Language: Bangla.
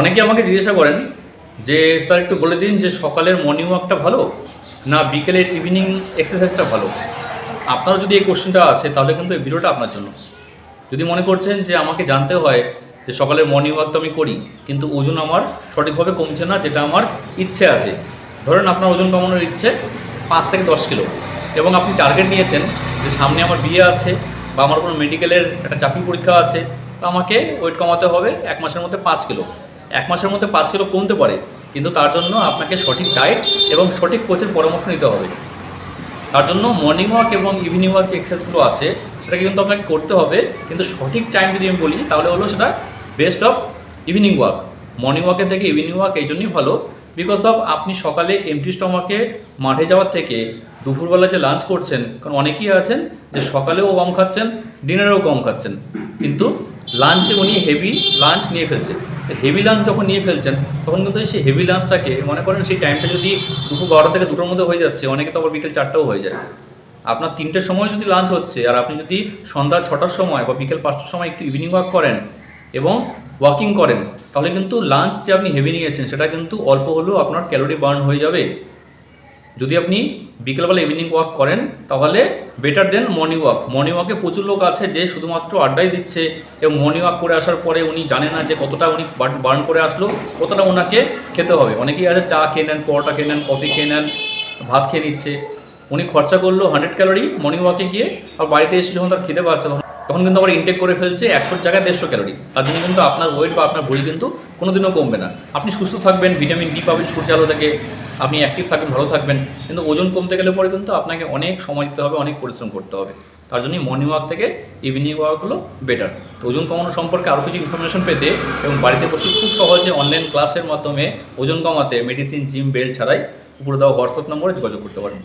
অনেকে আমাকে জিজ্ঞাসা করেন যে, স্যার, একটু বলে দিন যে সকালের মর্নিং ওয়াকটা ভালো না বিকেলের ইভিনিং এক্সারসাইজটা ভালো? আপনার যদি এই কোশ্চেনটা আসে, তাহলে কিন্তু এই ভিডিওটা আপনার জন্য। যদি মনে করছেন যে আমাকে জানতে হয় যে সকালের মর্নিং ওয়াক তো আমি করি, কিন্তু ওজন আমার সঠিকভাবে কমছে না, যেটা আমার ইচ্ছে আছে। ধরেন আপনার ওজন কমানোর ইচ্ছে পাঁচ থেকে দশ কিলো। এবং আপনি টার্গেট নিয়েছেন যে সামনে আমার বিয়ে আছে বা আমার কোনো মেডিকেলের একটা চাকরি পরীক্ষা আছে, তো আমাকে ওয়েট কমাতে হবে এক মাসের মধ্যে পাঁচ কিলো। এক মাসের মধ্যে পাঁচ কিলো কমতে পারে, কিন্তু তার জন্য আপনাকে সঠিক ডায়েট এবং সঠিক কোচের পরামর্শ নিতে হবে। তার জন্য মর্নিং ওয়াক এবং ইভিনিং ওয়াক যে এক্সারসাইজগুলো আছে, সেটাকে কিন্তু আপনাকে করতে হবে, কিন্তু সঠিক টাইম যদি আমি বলি, তাহলে হলো সেটা best of evening walk morning ওয়াকের থেকে ইভিনিং ওয়াক এই জন্যই ভালো বিকজ অফ আপনি সকালে এমটি স্টমাকে মাঠে যাওয়ার থেকে দুপুরবেলা যে লাঞ্চ করছেন, কারণ অনেকেই আছেন যে সকালেও কম খাচ্ছেন ডিনারেও কম খাচ্ছেন। কিন্তু লাঞ্চে উনি হেভি লাঞ্চ নিয়ে ফেলছে। হেভি লাঞ্চ যখন নিয়ে ফেলছেন, তখন কিন্তু সেই হেভি লাঞ্চটাকে মনে করেন সেই টাইমটা যদি দুপুর বারোটা থেকে দুটোর মধ্যে হয়ে যাচ্ছে, অনেকে তো আবার বিকেল চারটাও হয়ে যায়। আপনার তিনটের সময় যদি লাঞ্চ হচ্ছে, আর আপনি যদি সন্ধ্যা ছটার সময় বা বিকেল পাঁচটার সময় একটু ইভিনিং ওয়াক করেন এবং ওয়াকিং করেন, তাহলে কিন্তু লাঞ্চ যে আপনি হেভি নিয়েছেন, সেটা কিন্তু অল্প হলেও আপনার ক্যালোরি বার্ন হয়ে যাবে। যদি আপনি বিকেলবেলা ইভিনিং ওয়াক করেন, তাহলে better than morning walk morning ওয়াকে প্রচুর লোক আছে যে শুধুমাত্র আড্ডাই দিচ্ছে। এবং মর্নিং ওয়াক করে আসার পরে উনি জানে না যে কতটা উনি বার্ন করে আসলো, কতটা ওনাকে খেতে হবে। অনেকেই আছে চা খেয়ে নেন, পরোটা খেয়ে নেন কফি খেয়ে নেন, ভাত খেয়ে নিচ্ছে। উনি খরচা করল হান্ড্রেড ক্যালোরি মর্নিং ওয়াকে গিয়ে, আর বাড়িতে এসে যখন তার খেতে পাচ্ছে তখন কিন্তু আবার ইনটেক করে ফেলছে একশোর জায়গায় দেড়শো ক্যালোরি তার জন্য কিন্তু আপনার ওয়েট বা আপনার ভরি কিন্তু কোনোদিনও কমবে না। আপনি সুস্থ থাকবেন ভিটামিন ডি পাবেন, সূর্য আলো থেকে। আপনি অ্যাক্টিভ থাকবেন, ভালো থাকবেন। কিন্তু ওজন কমতে গেলে পরে কিন্তু আপনাকে অনেক সময় দিতে হবে, অনেক পরিশ্রম করতে হবে। তার জন্যই মর্নিং ওয়াক থেকে ইভিনিং ওয়াক হলো বেটার তো ওজন কমানো সম্পর্কে আরও কিছু ইনফরমেশন পেতে এবং বাড়িতে বসে খুব সহজে অনলাইন ক্লাসের মাধ্যমে ওজন কমাতে মেডিসিন জিম বেল্ট ছাড়াই উপরে দেওয়া হোয়াটসঅ্যাপ নম্বরে যোগাযোগ করতে পারেন।